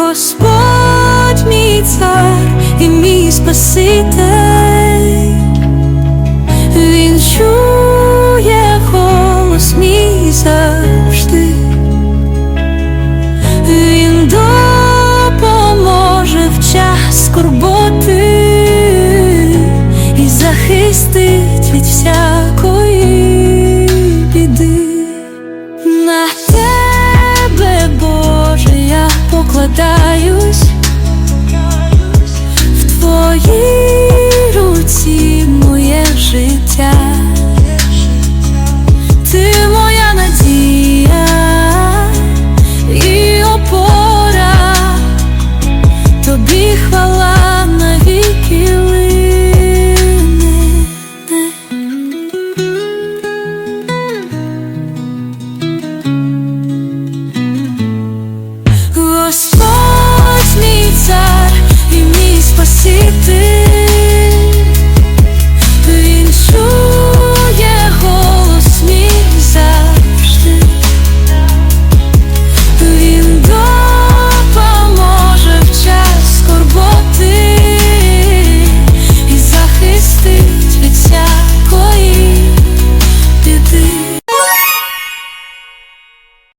Господь мій цар і мій Спаситель, складаю.